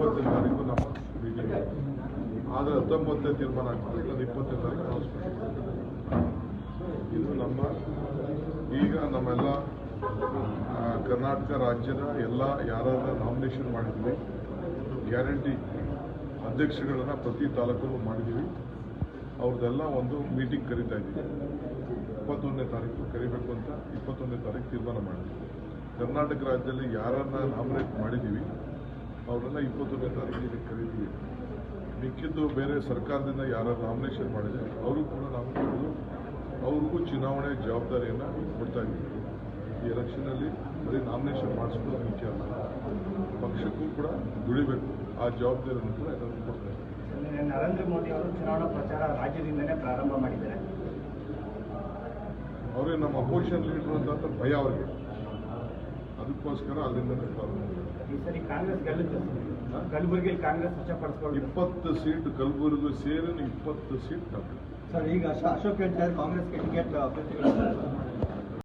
ಒಂಬತ್ತನೇ ತಾರೀಕು ನಮ್ಮ ಮೀಟಿಂಗ್ ಆದರೆ ಹತ್ತೊಂಬತ್ತನೇ ತೀರ್ಮಾನ ಆಗ್ತದೆ. ನಾನು ಇಪ್ಪತ್ತನೇ ತಾರೀಕು ಇದು ನಮ್ಮ ಈಗ ನಮ್ಮೆಲ್ಲ ಕರ್ನಾಟಕ ರಾಜ್ಯದ ಎಲ್ಲ ಯಾರಾದ ನಾಮಿನೇಷನ್ ಮಾಡಿದ್ವಿ. ಗ್ಯಾರಂಟಿ ಅಧ್ಯಕ್ಷಗಳನ್ನು ಪ್ರತಿ ತಾಲೂಕಲ್ಲೂ ಮಾಡಿದ್ದೀವಿ ಅವ್ರದ್ದೆಲ್ಲ ಒಂದು ಮೀಟಿಂಗ್ ಕರಿತಾ ಇದ್ದೀವಿ. ಇಪ್ಪತ್ತೊಂದನೇ ತಾರೀಕು ಕರಿಬೇಕು ಅಂತ ಇಪ್ಪತ್ತೊಂದನೇ ತಾರೀಕು ತೀರ್ಮಾನ ಮಾಡಿದ್ವಿ. ಕರ್ನಾಟಕ ರಾಜ್ಯದಲ್ಲಿ ಯಾರನ್ನ ನಾಮಿನೇಟ್ ಮಾಡಿದ್ದೀವಿ ಅವರೆಲ್ಲ ಇಪ್ಪತ್ತೊಂದನೇ ತಾರೀಕು ಇಲ್ಲಿ ಕರಿತೀವಿ. ಮಿಕ್ಕಿದ್ದು ಬೇರೆ ಸರ್ಕಾರದಿಂದ ಯಾರು ನಾಮಿನೇಷನ್ ಮಾಡಿದೆ ಅವರು ಕೂಡ ನಾವು ಕರೆದು ಅವ್ರಿಗೂ ಚುನಾವಣೆ ಜವಾಬ್ದಾರಿಯನ್ನು ಕೊಡ್ತಾ ಇದ್ದೀವಿ. ಈ ಎಲೆಕ್ಷನಲ್ಲಿ ಬರೀ ನಾಮಿನೇಷನ್ ಮಾಡಿಸ್ಕೊಳ್ಳೋದು ಅಲ್ಲ. ಪಕ್ಷಕ್ಕೂ ಕೂಡ ದುಡಿಬೇಕು. ಆ ಜವಾಬ್ದಾರಿಯನ್ನು ಕೂಡ ಎಲ್ಲರಿಗೂ ಕೊಡ್ತಾ ಇದ್ದೀವಿ. ನರೇಂದ್ರ ಮೋದಿ ಅವರು ಚುನಾವಣಾ ಪ್ರಚಾರ ರಾಜ್ಯದಿಂದಲೇ ಪ್ರಾರಂಭ ಮಾಡಿದ್ದಾರೆ. ಅವರೇ ನಮ್ಮ ಅಪೋಸಿಷನ್ ಲೀಡರ್ ಅಂತ ಭಯ ಅವರಿಗೆ. ಅದಕ್ಕೋಸ್ಕರ ಅಲ್ಲಿಂದ ಪ್ರಾರಂಭ ಈ ಸರಿ ಕಾಂಗ್ರೆಸ್ ಗೆಲ್ಲುತ್ತೆ ಕಲಬುರಗಿಯಲ್ಲಿ ಕಾಂಗ್ರೆಸ್ ವಶಪಡಿಸ್ಕೊಂಡು ಇಪ್ಪತ್ತು ಸೀಟ್ ಕಲಬುರಗಿ ಸೇರಿ ಇಪ್ಪತ್ತು ಸೀಟ್ ಸರ್ ಈಗ ಅಶೋಕ್ ಅಶೋಕ್ ಹೇಳ್ತಾರೆ ಕಾಂಗ್ರೆಸ್ಗೆ ಟಿಕೆಟ್ ಅಭ್ಯರ್ಥಿಗಳು